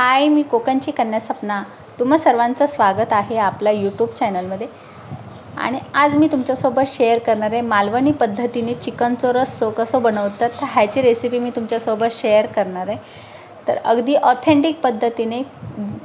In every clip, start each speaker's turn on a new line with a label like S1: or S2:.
S1: हाय मी कोकणची कन्या सपना. तुम्हा सर्वांचं स्वागत आहे आपल्या यूट्यूब चॅनलमध्ये आणि आज मी तुमच्यासोबत शेअर करणार आहे मालवणी पद्धतीने चिकनचं रस्सो कसं बनवतात. तर ह्याची रेसिपी मी तुमच्यासोबत शेअर करणार आहे. तर अगदी ऑथेंटिक पद्धतीने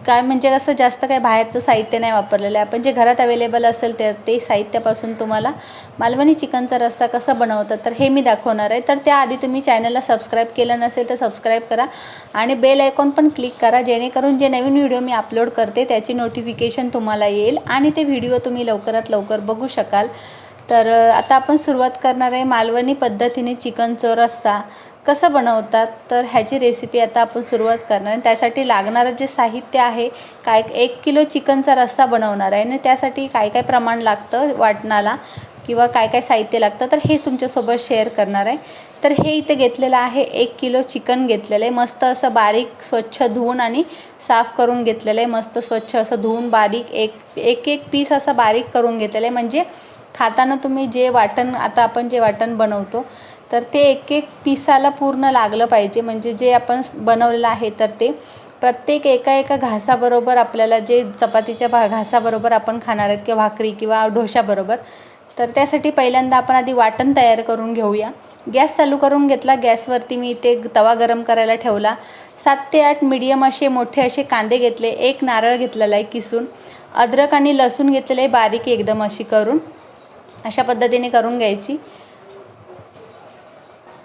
S1: काय म्हणजे कसं जास्त काय बाहेरचं साहित्य नाही वापरलेलं आहे. आपण जे घरात अवेलेबल असेल ते ते साहित्यापासून तुम्हाला मालवणी चिकनचा रस्सा कसा बनवतात तर हे मी दाखवणार आहे. तर त्याआधी तुम्ही चॅनलला सबस्क्राईब केलं नसेल तर सबस्क्राईब करा आणि बेल आयकॉन पण क्लिक करा जेणेकरून जे नवीन व्हिडिओ मी अपलोड करते त्याची नोटिफिकेशन तुम्हाला येईल आणि ते व्हिडिओ तुम्ही लवकरात लवकर बघू शकाल. तर आता आपण सुरुवात करणार आहे मालवणी पद्धतीने चिकनचा रस्सा. कसं बनवतात तर ह्याची रेसिपी आता आपण सुरुवात करणार आणि त्यासाठी लागणारं जे साहित्य आहे काय एक किलो चिकनचा रस्सा बनवणार आहे आणि त्यासाठी काय काय प्रमाण लागतं वाटणाला किंवा काय काय साहित्य लागतं तर हे तुमच्यासोबत शेअर करणार आहे. तर हे इथे घेतलेलं आहे एक किलो चिकन घेतलेलं आहे. मस्त असं बारीक स्वच्छ धुवून आणि साफ करून घेतलेलं आहे. मस्त स्वच्छ असं धुवून बारीक एक एक एक पीस असं बारीक करून घेतलेलं आहे. म्हणजे खाताना तुम्ही जे वाटण आता आपण जे वाटण बनवतो तर ते एक एक पिसाला पूर्ण लागलं पाहिजे. म्हणजे जे आपण बनवलेलं आहे तर ते प्रत्येक एका एका घासाबरोबर आपल्याला जे चपातीच्या भा घासाबरोबर आपण खाणार आहेत किंवा भाकरी किंवा ढोशाबरोबर तर त्यासाठी पहिल्यांदा आपण आधी वाटण तयार करून घेऊया. गॅस चालू करून घेतला. गॅसवरती मी इथे तवा गरम करायला ठेवला. सात ते आठ मीडियम असे मोठे असे कांदे घेतले. एक नारळ घेतलेला आहे किसून. अद्रक आणि लसूण घेतलेलं आहे बारीक एकदम अशी करून. अशा पद्धतीने करून घ्यायची.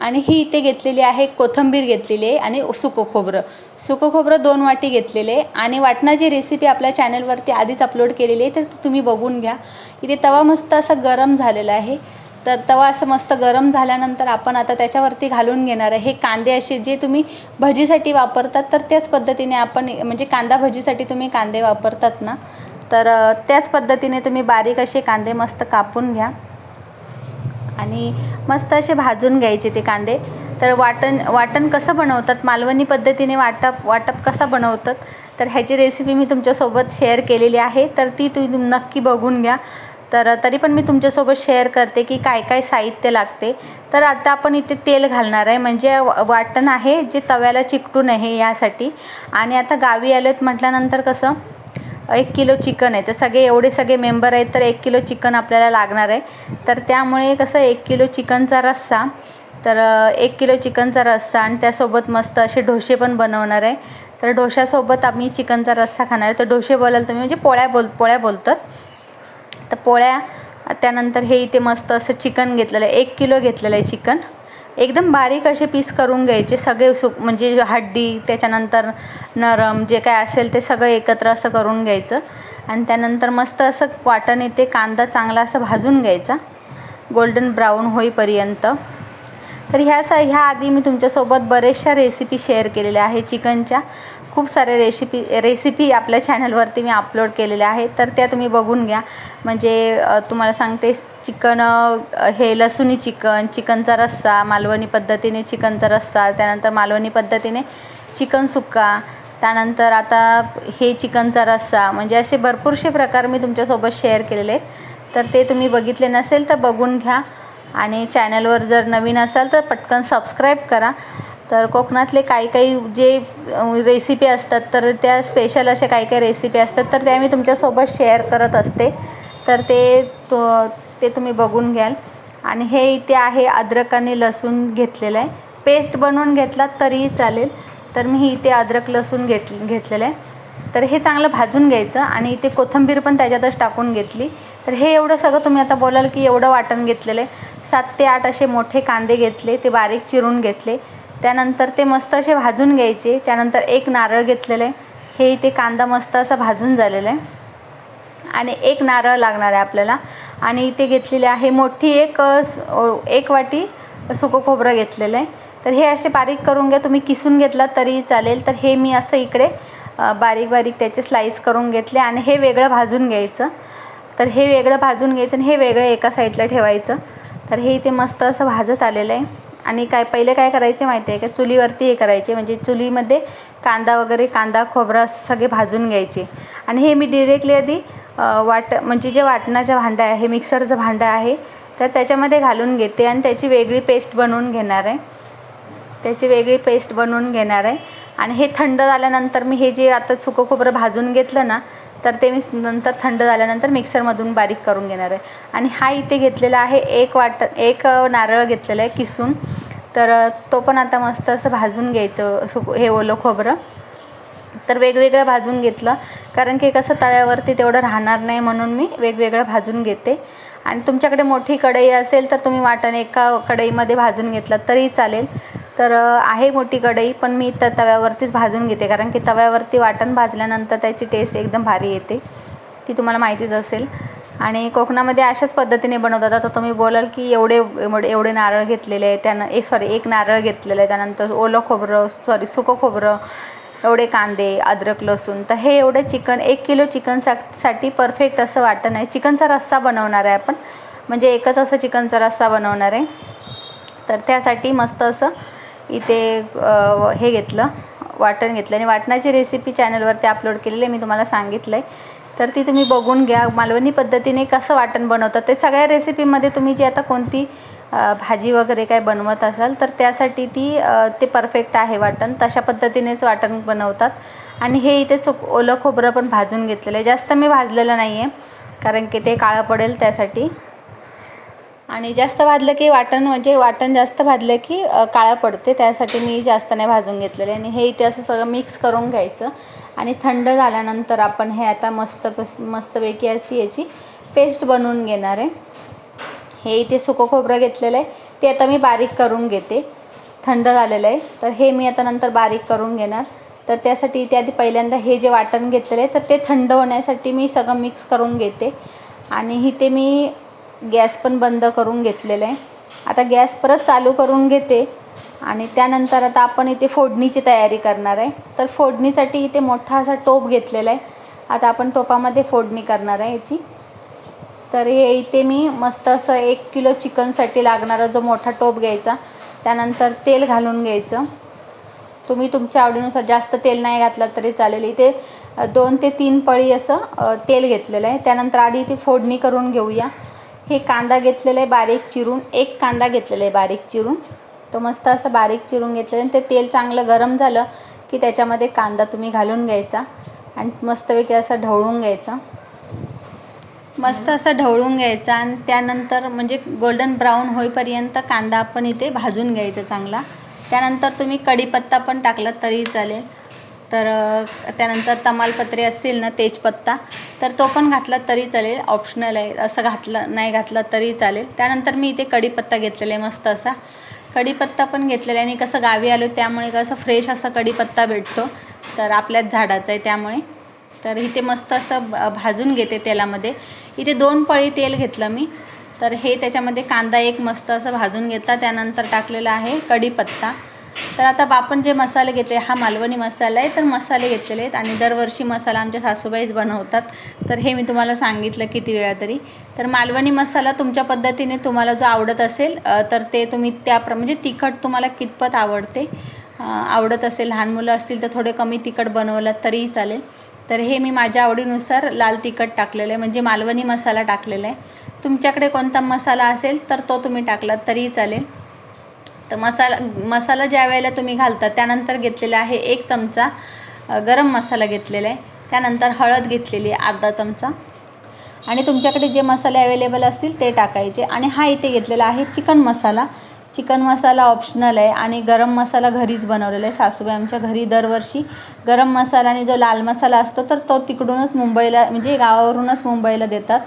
S1: आणि ही इथे घेतलेली आहे कोथिंबीर घेतलेली आहे आणि सुकं खोबरं. सुकं खोबरं दोन वाटी घेतलेले आहे. आणि वाटणाची रेसिपी आपल्या चॅनलवरती आधीच अपलोड केलेली आहे तर तुम्ही बघून घ्या. इथे तवा मस्त असा गरम झालेला आहे. तर तवा असं मस्त गरम झाल्यानंतर आपण आता त्याच्यावरती घालून घेणार आहे. हे कांदे असे जे तुम्ही भजीसाठी वापरतात तर त्याच पद्धतीने आपण म्हणजे कांदा भजीसाठी तुम्ही कांदे वापरतात ना तर त्याच पद्धतीने तुम्ही बारीक असे कांदे मस्त कापून घ्या. आणि मस्त असे भाजून घ्यायचे ते कांदे. तर वाटण वाटण कसं बनवतात? मालवणी पद्धतीने वाटप वाटप कसं बनवतात? तर ह्याची रेसिपी मी तुमच्यासोबत शेअर केलेली आहे. तर ती तुम्ही नक्की बघून घ्या. तर तरी पण मी तुमच्यासोबत शेअर करते की काय काय साहित्य लागते. तर आता आपण इथे तेल घालणार आहे. म्हणजे वाटण आहे जे तव्याला चिकटू नये यासाठी. आणि आता गावी आलो आहेत म्हटल्यानंतर कसं एक किलो चिकन आहे. तर सगळे एवढे सगळे मेंबर आहेत तर एक किलो चिकन आपल्याला लागणार आहे. तर त्यामुळे कसं एक किलो चिकनचा रस्सा तर एक किलो चिकनचा रस्सा आणि त्यासोबत मस्त असे डोसे पण बनवणार आहे. तर डोशासोबत आम्ही चिकनचा रस्सा खाणार आहे. तर डोसे बोलाल तुम्ही म्हणजे पोळ्या बोल पोळ्या बोलतात. तर पोळ्या त्यानंतर हे इथे मस्त असं चिकन घेतलेलं आहे. एक किलो घेतलेलं आहे चिकन. एकदम बारीक असे पीस करून घ्यायचे. सगळे सुक म्हणजे हड्डी त्याच्यानंतर नरम जे काय असेल ते सगळं एकत्र असं करून घ्यायचं. आणि त्यानंतर मस्त असं वाटण येते कांदा चांगला असं भाजून घ्यायचा. गोल्डन ब्राऊन होईपर्यंत. तर ह्या सा ह्या आधी मी तुमच्यासोबत बऱ्याचशा रेसिपी शेअर केलेल्या आहे चिकनच्या. खूप साऱ्या रेसिपी रेसिपी आपल्या चॅनलवरती मी अपलोड केलेल्या आहेत तर त्या तुम्ही बघून घ्या. म्हणजे तुम्हाला सांगते चिकन हे लसुणी चिकन चिकनचा रस्सा मालवणी पद्धतीने चिकनचा रस्सा त्यानंतर मालवणी पद्धतीने चिकन सुक्का त्यानंतर आता हे चिकनचा रस्सा म्हणजे असे भरपूरसे प्रकार मी तुमच्यासोबत शेअर केलेले आहेत. तर ते तुम्ही बघितले नसेल तर बघून घ्या. आणि चॅनलवर जर नवीन असाल तर पटकन सबस्क्राईब करा. तर कोकणातले काही काही जे रेसिपी असतात तर त्या स्पेशल अशा काही काही रेसिपी असतात तर त्या मी तुमच्यासोबत शेअर करत असते. तर ते तो ते तुम्ही बघून घ्याल. आणि हे इथे आहे अद्रक आणि लसूण घेतलेलं आहे. पेस्ट बनवून घेतलात तरीही चालेल. तर मी ही इथे अद्रक लसूण घेत घेतलेलं आहे. तर हे चांगलं भाजून घ्यायचं आणि इथे कोथिंबीर पण त्याच्यातच टाकून घेतली. तर हे एवढं सगळं तुम्ही आता बोलाल की एवढं वाटण घेतलेलं आहे. सात ते आठ असे मोठे कांदे घेतले ते बारीक चिरून घेतले. त्यानंतर ते मस्त असे भाजून घ्यायचे. त्यानंतर एक नारळ घेतलेलं. आहे हे इथे कांदा मस्त असा भाजून झालेला. आहे आणि एक नारळ लागणार आहे आपल्याला. आणि इथे घेतलेले आहे मोठी एक एक वाटी सुकं खोबरं घेतलेलं. आहे तर हे असे बारीक करून घ्या. तुम्ही किसून घेतलात तरी चालेल. तर हे मी असं इकडे बारीक बारीक त्याचे स्लाईस करून घेतले आणि हे वेगळं भाजून घ्यायचं. तर हे वेगळं भाजून घ्यायचं आणि हे वेगळं एका साईडला ठेवायचं. तर हे इथे मस्त असं भाजत आलेलं आहे. आणि काय पहिले काय करायचे माहिती आहे का? चुलीवरती हे करायचे. म्हणजे चुलीमध्ये कांदा वगैरे कांदा खोबरं असं सगळे भाजून घ्यायचे. आणि हे मी डिरेक्टली आधी वाट म्हणजे जे वाटणाचं भांडं आहे मिक्सरचं भांडं आहे तर त्याच्यामध्ये घालून घेते आणि त्याची वेगळी पेस्ट बनवून घेणार आहे. त्याची वेगळी पेस्ट बनवून घेणार आहे. आणि हे थंड झाल्यानंतर मी हे जे आता सुकं खोबरं भाजून घेतलं ना तर ते मी नंतर थंड झाल्यानंतर मिक्सरमधून बारीक करून घेणार आहे. आणि हा इथे घेतलेला आहे एक वाट एक नारळ घेतलेला आहे किसून. तर तो पण आता मस्त असं भाजून घ्यायचं सुक हे ओलं खोबरं. तर वेगवेगळं भाजून घेतलं. कारण की कसं तव्यावरती तेवढं राहणार नाही म्हणून मी वेगवेगळं भाजून घेते. आणि तुमच्याकडे मोठी कढई असेल तर तुम्ही वाटण एका कढईमध्ये भाजून घेतलं तरी चालेल. तर आहे मोठी कढई पण मी तर तव्यावरतीच भाजून घेते. कारण की तव्यावरती वाटण भाजल्यानंतर त्याची टेस्ट एकदम भारी येते. ती तुम्हाला माहितीच असेल. आणि कोकणामध्ये अशाच पद्धतीने बनवतात. आता तुम्ही बोलाल की एवढे एवढे एवढे नारळ घेतलेले आहे त्यानं एक सॉरी एक नारळ घेतलेलं आहे. त्यानंतर ओलं खोबरं सॉरी सुकं खोबरं एवढे कांदे अद्रक लसूण तर हे एवढं चिकन एक किलो चिकन सा साठी परफेक्ट असं वाटण आहे चिकनचा रस्सा बनवणार आहे आपण. म्हणजे एकच असं चिकनचा रस्सा बनवणार आहे. तर त्यासाठी मस्त असं इथे हे घेतलं वाटण घेतलं. आणि वाटणाची रेसिपी चॅनलवरती अपलोड केलेली आहे मी तुम्हाला सांगितलं आहे तर ती तुम्ही बघून घ्या. मालवणी पद्धतीने कसं वाटण बनवतात ते सगळ्या रेसिपीमध्ये तुम्ही जी आता कोणती भाजी वगैरे काय बनवत असाल तर त्यासाठी ती ते परफेक्ट आहे वाटण. तशा पद्धतीनेच वाटण बनवतात. आणि हे इथे सु ओलं खोबरं पण भाजून घेतलेलं आहे. जास्त मी भाजलेलं नाही आहे कारण की ते काळं पडेल त्यासाठी. आणि जास्त भाजलं की वाटण म्हणजे वाटण जास्त भाजलं की काळं पडते. त्यासाठी मी जास्त नाही भाजून घेतलेले आणि हे इथे असं सगळं मिक्स करून घ्यायचं. आणि थंड झाल्यानंतर आपण हे आता मस्त मस्तपैकी अशी याची पेस्ट बनवून घेणार आहे. हे इथे सुकं खोबरं घेतलेलं आहे. ते आता मी बारीक करून घेते. थंड झालेलं आहे. तर हे मी आता नंतर बारीक करून घेणार. तर त्यासाठी इथे आधी पहिल्यांदा हे जे वाटण घेतलेलं आहे तर ते थंड होण्यासाठी मी सगळं मिक्स करून घेते. आणि इथे मी गॅस पण बंद करून घेतलेलं आहे. आता गॅस परत चालू करून घेते. आणि त्यानंतर आता आपण इथे फोडणीची तयारी करणार आहे. तर फोडणीसाठी इथे मोठा असा टोप घेतलेला आहे. आता आपण टोपामध्ये फोडणी करणार आहे याची. तर हे इथे मी मस्त असं एक किलो चिकनसाठी लागणारा जो मोठा टोप घ्यायचा त्यानंतर तेल घालून घ्यायचं. तुम्ही तुमच्या आवडीनुसार जास्त तेल नाही घातलं तरी चालेल. इथे दोन ते तीन पळी असं तेल घेतलेलं आहे. त्यानंतर आधी इथे फोडणी करून घेऊया. हे कांदा घेतलेला आहे बारीक चिरून. एक कांदा घेतलेला आहे बारीक चिरून. तो मस्त असं बारीक चिरून घेतलेलं आणि ते तेल चांगलं गरम झालं की त्याच्यामध्ये कांदा तुम्ही घालून घ्यायचा. आणि मस्तपैकी असं ढवळून घ्यायचा. मस्त असं ढवळून घ्यायचा आणि त्यानंतर म्हणजे गोल्डन ब्राऊन होईपर्यंत कांदा आपण इथे भाजून घ्यायचा चांगला. त्यानंतर तुम्ही कढीपत्ता पण टाकलात तरी चालेल. तर त्यानंतर तमालपत्रे असतील ना तेजपत्ता तर तो पण घातला तरी चालेल. ऑप्शनल आहे. असं घातलं नाही घातलं तरी चालेल. त्यानंतर मी इथे कढीपत्ता घेतलेला आहे मस्त असा. कढीपत्ता पण घेतलेला आहे आणि कसं गावी आलो त्यामुळे कसं फ्रेश असा कढीपत्ता भेटतो. तर आपल्याच झाडाचा आहे त्यामुळे. तर इथे मस्त असं भाजून घेते तेलामध्ये. इथे दोन पळी तेल घेतलं मी. तर हे त्याच्यामध्ये कांदा एक मस्त असं भाजून घेतला. त्यानंतर टाकलेला आहे कढीपत्ता. तर आता आपण जे मसाले घेतले हा मालवणी मसाला आहे. तर मसाले घेतलेले आहेत आणि दरवर्षी मसाला आमच्या सासूबाईच बनवतात. तर हे मी तुम्हाला सांगितलं किती वेळा तरी. तर मालवणी मसाला तुमच्या पद्धतीने तुम्हाला जो आवडत असेल तर ते तुम्ही त्याप्र म्हणजे तिखट तुम्हाला कितपत आवडते आवडत असेल लहान मुलं असतील तर थोडे कमी तिखट बनवलं तरीही चालेल. तर हे मी माझ्या आवडीनुसार लाल तिखट टाकलेलं आहे. म्हणजे मालवणी मसाला टाकलेला आहे. तुमच्याकडे कोणता मसाला असेल तर तो तुम्ही टाकलात तरीही चालेल. तर मसाला मसाला ज्या वेळेला तुम्ही घालता त्यानंतर घेतलेला आहे एक चमचा गरम मसाला घेतलेला आहे. त्यानंतर हळद घेतलेली आहे अर्धा चमचा. आणि तुमच्याकडे जे मसाले अवेलेबल असतील ते टाकायचे. आणि हा इथे घेतलेला आहे chicken masala. Chicken masala optional आहे आणि गरम मसाला घरीच बनवलेला आहे. सासूबाई आमच्या घरी दरवर्षी गरम मसाला आणि जो लाल मसाला असतो तर तो तिकडूनच मुंबईला म्हणजे गावावरूनच मुंबईला देतात.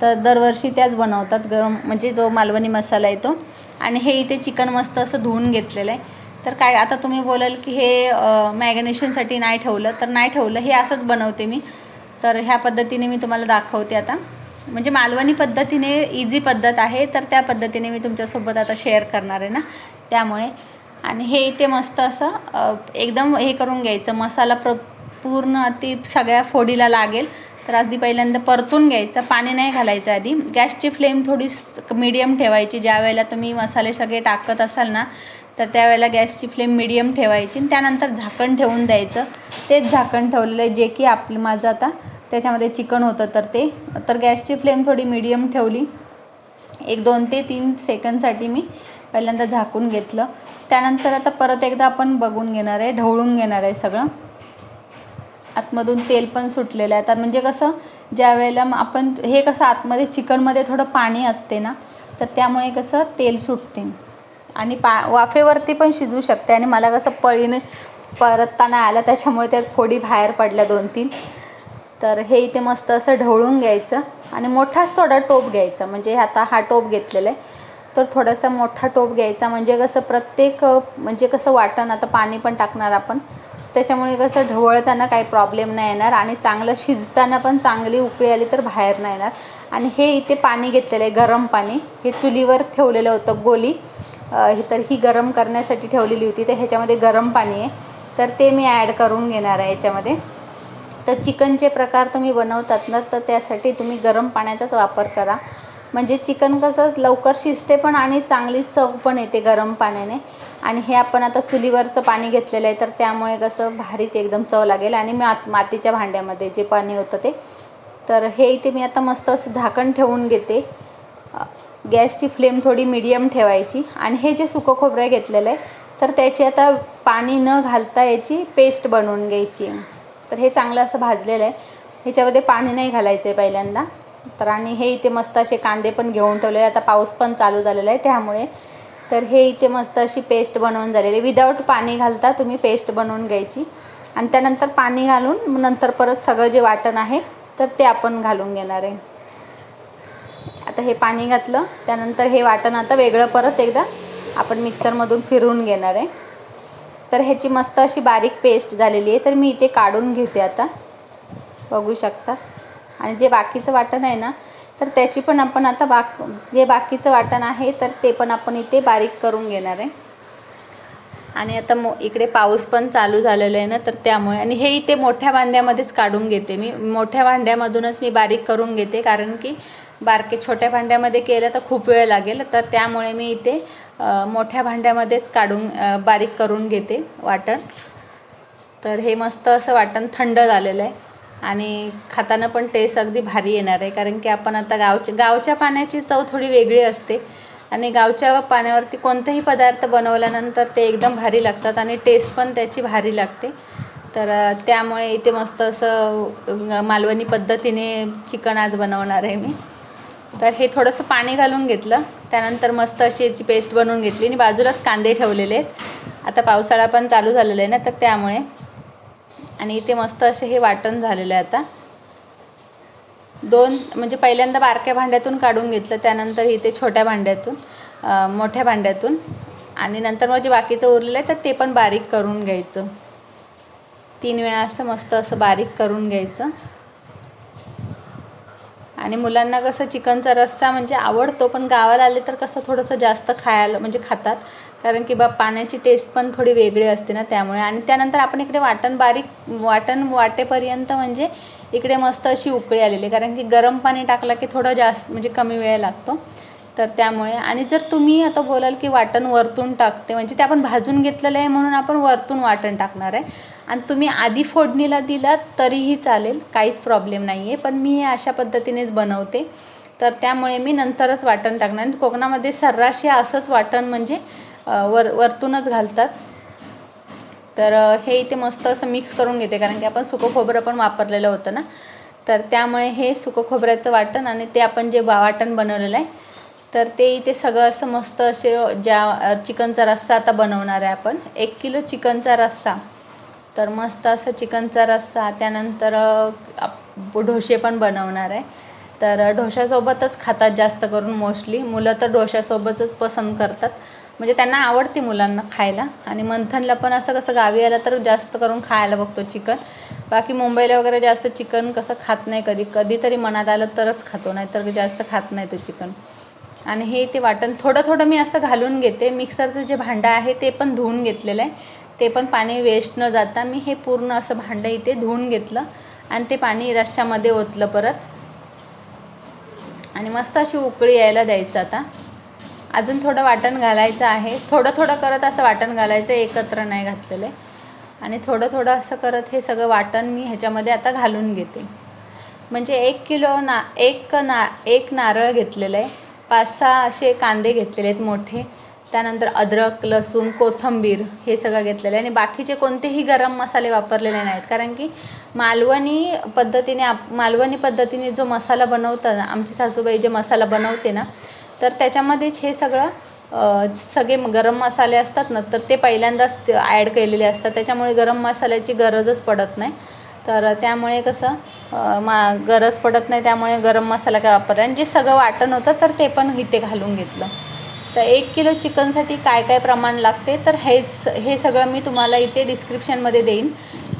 S1: तर दरवर्षी त्याच बनवतात गरम म्हणजे जो मालवणी मसाला येतो आणि हे इथे चिकन मस्त असं धुवून घेतलेलं आहे. तर काय आता तुम्ही बोलाल की हे मॅग्नेशनसाठी नाही ठेवलं तर नाही ठेवलं हे असंच बनवते मी. तर ह्या पद्धतीने मी तुम्हाला दाखवते आता. म्हणजे मालवणी पद्धतीने इझी पद्धत आहे तर त्या पद्धतीने मी तुमच्यासोबत आता शेअर करणार आहे ना? त्यामुळे. आणि हे इथे मस्त असं एकदम हे करून घ्यायचं. मसाला प्र पूर्ण अति सगळ्या फोडीला लागेल. तर आधी पहिल्यांदा परतून घ्यायचं. पाणी नाही घालायचं आधी. गॅसची फ्लेम थोडी मीडियम ठेवायची. ज्या वेळेला तुम्ही मसाले सगळे टाकत असाल ना तर त्यावेळेला गॅसची फ्लेम मिडियम ठेवायची. आणि त्यानंतर झाकण ठेवून द्यायचं. तेच झाकण ठेवलेलं आहे जे की आपलं माझं आता त्याच्यामध्ये चिकन होतं तर ते. तर गॅसची फ्लेम थोडी मिडियम ठेवली. एक दोन ते तीन सेकंदसाठी मी पहिल्यांदा झाकून घेतलं. त्यानंतर आता परत एकदा आपण बघून घेणार आहे ढवळून घेणार आहे सगळं. आतमधून तेल पण सुटलेलं आहे. तर म्हणजे कसं ज्या वेळेला मग आपण हे कसं आतमध्ये चिकनमध्ये थोडं पाणी असते ना तर त्यामुळे कसं तेल सुटते. आणि पा वाफेवरती पण शिजू शकते. आणि मला कसं पळीने परतताना आलं त्याच्यामुळे त्या फोडी बाहेर पडल्या दोन तीन तर हे इथे मस्त असं ढवळून घ्यायचं आणि मोठाच थोडा टोप घ्यायचा. म्हणजे आता हा टोप घेतलेला आहे. तर थोडासा मोठा टोप घ्यायचा. म्हणजे कसं प्रत्येक म्हणजे कसं वाटण आता पाणी पण टाकणार आपण. त्याच्यामुळे कसं ढवळताना काही प्रॉब्लेम नाही येणार आणि चांगलं शिजताना पण चांगली उकळी आली तर बाहेर नाही येणार. आणि हे इथे पाणी घेतलेलं आहे गरम पाणी. हे चुलीवर ठेवलेलं होतं गोली. हे तर ही गरम करण्यासाठी ठेवलेली होती. तर ह्याच्यामध्ये गरम पाणी आहे. तर ते मी ॲड करून घेणार आहे याच्यामध्ये. तर चिकनचे प्रकार तुम्ही बनवतात ना तर त्यासाठी तुम्ही गरम पाण्याचाच वापर करा. म्हणजे चिकन कसं लवकर शिजते पण आणि चांगली चव पण येते गरम पाण्याने. आणि हे आपण आता चुलीवरचं पाणी घेतलेलं आहे तर त्यामुळे कसं भारीच एकदम चव लागेल. आणि मात मातीच्या भांड्यामध्ये जे पाणी होतं ते. तर हे इथे मी आता मस्त असं झाकण ठेवून घेते. गॅसची फ्लेम थोडी मिडियम ठेवायची. आणि हे जे सुकं खोबरं घेतलेलं आहे तर त्याची आता पाणी न घालता याची पेस्ट बनवून घ्यायची. तर हे चांगलं असं भाजलेलं आहे. ह्याच्यामध्ये पाणी नाही घालायचं आहे पहिल्यांदा. तर आणि हे इथे मस्त असे कांदे पण घेऊन ठेवले आता पाऊस पण चालू झालेला आहे त्यामुळे. तर हे इथे मस्त अशी पेस्ट बनवून झालेली. विदाऊट पाणी घालता तुम्ही पेस्ट बनवून घ्यायची. आणि त्यानंतर पाणी घालून नंतर परत सगळं जे वाटण आहे तर ते आपण घालून घेणार आहे. आता हे पाणी घातलं. त्यानंतर हे वाटण आता वेगळं परत एकदा आपण मिक्सरमधून फिरवून घेणार आहे. तर ह्याची मस्त अशी बारीक पेस्ट झालेली आहे. तर मी इथे काढून घेते आता. बघू शकता. आणि जे बाकीचं वाटण आहे ना तर त्याची पण आपण आता बाक जे बाकीचं वाटण आहे तर ते पण आपण इथे बारीक करून घेणार आहे. आणि आता मो इकडे पाऊस पण चालू झालेला आहे ना तर त्यामुळे आणि हे इथे मोठ्या भांड्यामध्येच काढून घेते मी. मोठ्या भांड्यामधूनच मी बारीक करून घेते कारण की बारके छोट्या भांड्यामध्ये केलं तर खूप वेळ लागेल. तर त्यामुळे मी इथे मोठ्या भांड्यामध्येच काढून बारीक करून घेते वाटण. तर हे मस्त असं वाटण थंड झालेलं आहे आणि खाताना पण टेस्ट अगदी भारी येणार आहे. कारण की आपण आता गावच्या गावच्या पाण्याची चव थोडी वेगळी असते आणि गावच्या पाण्यावरती कोणतेही पदार्थ बनवल्यानंतर ते एकदम भारी लागतात आणि टेस्ट पण त्याची भारी लागते. तर त्यामुळे इथे मस्त असं मालवणी पद्धतीने चिकन आज बनवणार आहे मी. तर हे थोडंसं पाणी घालून घेतलं. त्यानंतर मस्त अशी याची पेस्ट बनवून घेतली आणि बाजूलाच कांदे ठेवलेले आहेत. आता पावसाळा पण चालू झालेला आहे ना तर त्यामुळे. आणि इथे मस्त असे हे वाटण झालेलं आहे आता. दोन म्हणजे पहिल्यांदा बारक्या भांड्यातून काढून घेतलं त्यानंतर इथे छोट्या भांड्यातून मोठ्या भांड्यातून. आणि नंतर मग जे बाकीचं उरलेलं आहे तर ते पण बारीक करून घ्यायचं. तीन वेळा असं मस्त असं बारीक करून घ्यायचं. आणि मुलांना कसं चिकनचा रस्सा म्हणजे आवडतो पण गावाला आले तर कसं थोडंसं जास्त खायला म्हणजे खातात. कारण की बा पाण्याची टेस्ट पण थोडी वेगळी असते ना त्यामुळे. आणि त्यानंतर आपण इकडे वाटण बारीक वाटण वाटेपर्यंत म्हणजे इकडे मस्त अशी उकळी आलेली आहे. कारण की गरम पाणी टाकलं की थोडं जास्त म्हणजे कमी वेळ लागतो. तर त्यामुळे आणि जर तुम्ही आता बोलाल की वाटण वरतून टाकते म्हणजे ते आपण भाजून घेतलेलं आहे म्हणून आपण वरतून वाटण टाकणार आहे. आणि तुम्ही आधी फोडणीला दिलात तरीही चालेल काहीच प्रॉब्लेम नाही आहे पण मी हे अशा पद्धतीनेच बनवते. तर त्यामुळे मी नंतरच वाटण टाकणार. आणि कोकणामध्ये सर्राशी असंच वाटण म्हणजे वर वरतूनच घालतात. तर हे इथे मस्त असं मिक्स करून घेते. कारण की आपण सुकं खोबरं पण वापरलेलं होतं ना. तर त्यामुळे हे सुकं खोबऱ्याचं वाटण आणि ते आपण जे वाटण बनवलेलं आहे तर ते इथे सगळं असं मस्त असे ज्या चिकनचा रस्सा आता बनवणार आहे आपण. एक किलो चिकनचा रस्सा. तर मस्त असं चिकनचा रस्सा त्यानंतर आप- ढोसे पण बनवणार आहे. तर ढोशासोबतच खातात जास्त करून मोस्टली. मुलं तर ढोशासोबतच पसंत करतात. म्हणजे त्यांना आवडते मुलांना खायला. आणि मंथनला पण असं कसं गावी आलं तर जास्त करून खायला बघतो चिकन. बाकी मुंबईला वगैरे जास्त चिकन कसं खात नाही कधी. कधीतरी मनात आलं तरच खातो नाही तर जास्त खात नाही तो चिकन. आणि हे ते वाटण थोडं थोडं मी असं घालून घेते. मिक्सरचं जे भांडं आहे ते पण धुवून घेतलेलं आहे. ते पण पाणी वेस्ट न जाता मी हे पूर्ण असं भांडं इथे धुवून घेतलं आणि ते पाणी रश्श्यामध्ये ओतलं परत. आणि मस्त अशी उकळी यायला द्यायचं आता. अजून थोडं वाटण घालायचं आहे. थोडं थोडं करत असं वाटण घालायचं एकत्र नाही घातलेलं. आहे आणि थोडं थोडं असं करत हे सगळं वाटण मी ह्याच्यामध्ये आता घालून घेते. म्हणजे एक किलो ना एक ना एक नारळ घेतलेलं आहे. पाच सहा असे कांदे घेतलेले आहेत मोठे. त्यानंतर अद्रक लसूण कोथिंबीर हे सगळं घेतलेलं आहे. आणि बाकीचे कोणतेही गरम मसाले वापरलेले नाहीत. कारण की मालवणी पद्धतीने आप मालवणी पद्धतीने जो मसाला बनवतात आमची सासूबाई जे मसाला बनवते ना तर त्याच्यामध्येच हे सगळं सगळे गरम मसाले असतात ना तर ते पहिल्यांदाच ॲड केलेले असतात. त्याच्यामुळे गरम मसाल्याची गरजच पडत नाही. तर त्यामुळे कसं मा गरज पडत नाही त्यामुळे गरम मसाला काय वापरला आणि जे सगळं वाटण होतं तर ते पण इथे घालून घेतलं. तर एक किलो चिकनसाठी काय काय प्रमाण लागते? तर हेच हे सगळं मी तुम्हाला इथे डिस्क्रिप्शनमध्ये देईन.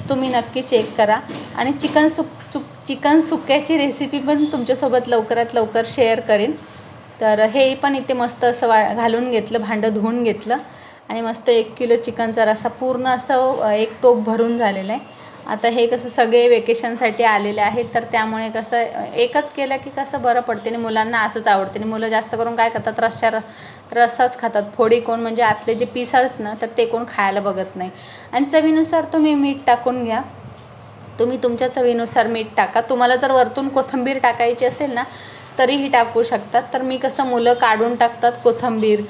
S1: तुम्ही नक्की चेक करा. आणि चिकन सुक चुक चिकन सुक्याची रेसिपी पण तुमच्यासोबत लवकरात लवकर शेअर करेन. तर हे पण इथे मस्त असं वा घालून घेतलं भांडं धुवून घेतलं. आणि मस्त एक किलो चिकनचा रस्सा पूर्ण असं एक टोप भरून झालेला आहे. आता हे कसं सगळे वेकेशनसाठी आलेले आहेत तर त्यामुळे कसं एकच केलं की कसं बरं पडते आणि मुलांना असंच आवडते. आणि मुलं जास्त करून काय करतात रस्सा रस्साच खातात. फोडी कोण म्हणजे आतले जे पीस आहेत ना तर ते कोण खायला बघत नाही. आणि चवीनुसार तुम्ही मीठ टाकून घ्या. तुम्ही तुमच्या चवीनुसार मीठ टाका. तुम्हाला जर वरतून कोथिंबीर टाकायची असेल ना तरीही टाकू शकतात. तर मी कसं मुलं काढून टाकतात कोथिंबीर.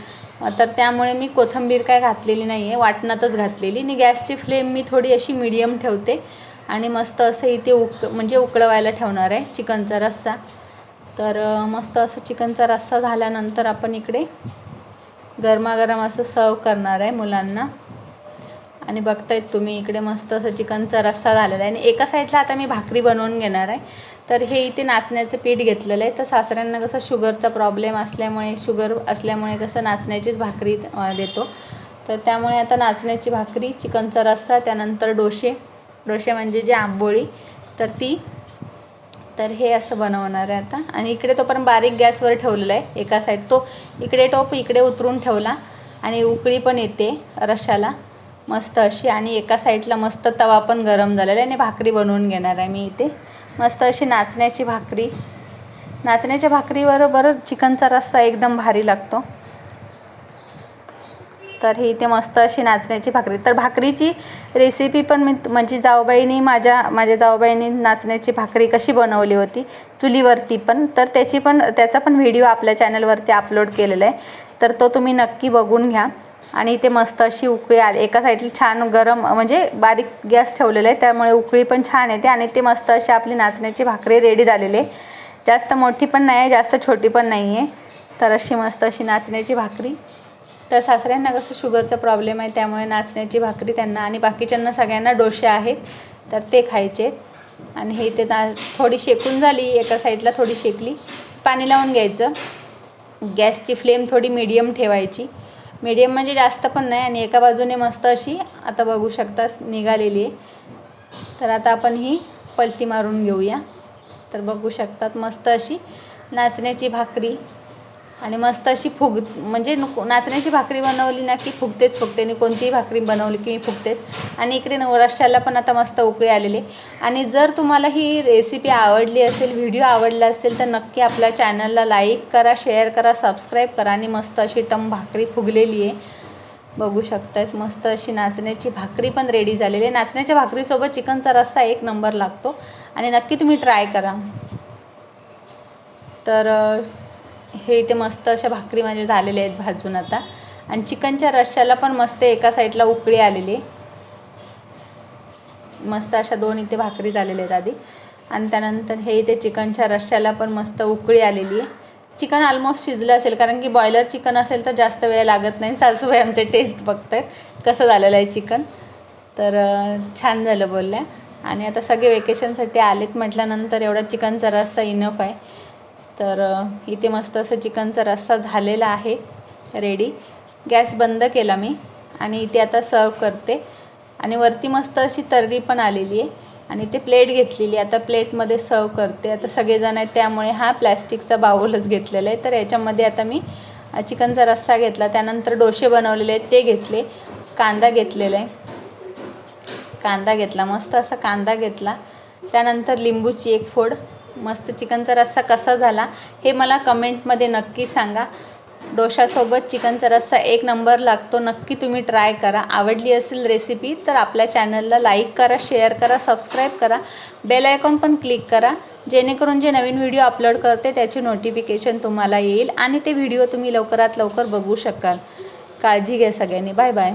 S1: तर त्यामुळे मी कोथिंबीर काय घातलेली नाही आहे वाटणातच घातलेली. आणि गॅसची फ्लेम मी थोडी अशी मिडियम ठेवते. आणि मस्त असं इथे उक म्हणजे उकळवायला ठेवणार आहे चिकनचा रस्सा. तर मस्त असं चिकनचा रस्सा झाल्यानंतर आपण इकडे गरमागरम असं सर्व करणार आहे मुलांना. आणि बघतायत तुम्ही इकडे मस्त असं चिकनचा रस्सा झालेला आहे. आणि एका साईडला आता मी भाकरी बनवून घेणार आहे. तर हे इथे नाचण्याचं पीठ घेतलेलं आहे. तर सासऱ्यांना कसं शुगरचा प्रॉब्लेम असल्यामुळे शुगर असल्यामुळे कसं नाचण्याचीच भाकरी देतो. तर त्यामुळे आता नाचण्याची भाकरी चिकनचा रस्सा त्यानंतर डोसे. डोसे म्हणजे जे आंबोळी तर ती. तर हे असं बनवणार आहे आता. आणि इकडे तो पण बारीक गॅसवर ठेवलेला आहे. एका साईड तो. इकडे टोप इकडे उतरून ठेवला. आणि उकळी पण येते रश्याला. मस्त अशी आणि एका साईडला मस्त तवा पण गरम झालेला आहे आणि भाकरी बनवून घेणार आहे मी इथे. मस्त अशी नाचण्याची भाकरी. नाचण्याच्या भाकरीबरोबर चिकनचा रस्सा एकदम भारी लागतो. तर ही इथे मस्त अशी नाचण्याची भाकरी. तर भाकरीची रेसिपी पण मी म्हणजे जाऊबाईनी माझ्या माझ्या जाऊबाईनी नाचण्याची भाकरी कशी बनवली होती चुलीवरती पण. तर त्याची पण त्याचा पण व्हिडिओ आपल्या चॅनलवरती अपलोड केलेला आहे. तर तो तुम्ही नक्की बघून घ्या. आणि इथे मस्त अशी उकळी आली. एका साईडला छान गरम म्हणजे बारीक गॅस ठेवलेला आहे त्यामुळे उकळी पण छान येते. आणि ते मस्त अशी आपली नाचण्याची भाकरी रेडी झालेली आहे. जास्त मोठी पण नाही आहे जास्त छोटी पण नाही आहे. तर अशी मस्त अशी नाचण्याची भाकरी. तर सासऱ्यांना कसं शुगरचा प्रॉब्लेम आहे त्यामुळे नाचण्याची भाकरी त्यांना आणि बाकीच्यांना सगळ्यांना डोसे आहेत तर ते खायचे. आणि हे ते ना थोडी शेकून झाली एका साईडला थोडी शेकली. पाणी लावून घ्यायचं. गॅसची फ्लेम थोडी मीडियम ठेवायची. मीडियम म्हणजे जास्त पण नाही आणि एका बाजूने मस्त अशी आता बघू शकतात निघालेली आहे. तर आता आपण ही पलटी मारून घेऊया. तर बघू शकतात मस्त अशी नाचण्याची भाकरी. आणि मस्त अशी फुग म्हणजे नाचण्याची भाकरी बनवली ना की फुगतेच फुगते आणि कोणतीही भाकरी बनवली की मी फुगतेच. आणि इकडे नवराष्ट्राला पण आता मस्त उकळी आलेली. आणि जर तुम्हाला ही रेसिपी आवडली असेल व्हिडिओ आवडला असेल तर नक्की आपल्या चॅनलला लाईक करा शेअर करा सबस्क्राईब करा आणि मस्त अशी टम भाकरी फुगलेली आहे. बघू शकतात मस्त अशी नाचण्याची भाकरी पण रेडी झालेली आहे. नाचण्याच्या भाकरीसोबत चिकनचा रस्सा एक नंबर लागतो. आणि नक्की तुम्ही ट्राय करा. तर हे इथे मस्त अशा भाकरी म्हणजे झालेल्या आहेत भाजून आता. आणि चिकनच्या रश्श्याला पण मस्त एका साईडला उकळी आलेली. आहे मस्त अशा दोन इथे भाकरी झालेल्या आहेत आधी. आणि त्यानंतर हे इथे चिकनच्या रश्श्याला पण मस्त उकळी आलेली आहे. चिकन ऑलमोस्ट शिजलं असेल कारण की बॉयलर चिकन असेल तर जास्त वेळ लागत नाही. सासूबाई आमचे टेस्ट बघत आहेत कसं झालेलं आहे चिकन. तर छान झालं बोलल्या. आणि आता सगळे वेकेशनसाठी आलेत म्हटल्यानंतर एवढा चिकनचा रस्सा इनफ आहे. तर इथे मस्त असं चिकनचा रस्सा झालेला आहे रेडी गॅस बंद केला मी आणि इथे आता सर्व करते. आणि वरती मस्त अशी तर्री पण आलेली आहे आणि ते प्लेट घेतलेली आहे. आता प्लेटमध्ये सर्व करते. आता सगळेजण आहेत त्यामुळे हा प्लॅस्टिकचा बाऊलच घेतलेला आहे. तर याच्यामध्ये आता मी चिकनचा रस्सा घेतला. त्यानंतर डोसे बनवलेले आहेत ते घेतले. कांदा घेतलेला आहे. कांदा घेतला. मस्त असा कांदा घेतला. त्यानंतर लिंबूची एक फोड. मस्त चिकनचा रस्सा कसा झाला हे मला कमेंटमध्ये नक्की सांगा. डोशासोबत चिकनचा रस्सा एक नंबर लागतो नक्की तुम्ही ट्राय करा. आवडली असेल रेसिपी तर आपल्या चॅनलला लाईक करा शेअर करा सबस्क्राईब करा. बेल आयकॉन पण क्लिक करा. जेणेकरून जे नवीन व्हिडिओ अपलोड करते त्याचे नोटिफिकेशन तुम्हाला येईल आणि ते व्हिडिओ तुम्ही लवकरात लवकर बघू शकाल. काळजी घ्या सगळ्यांनी. Bye bye.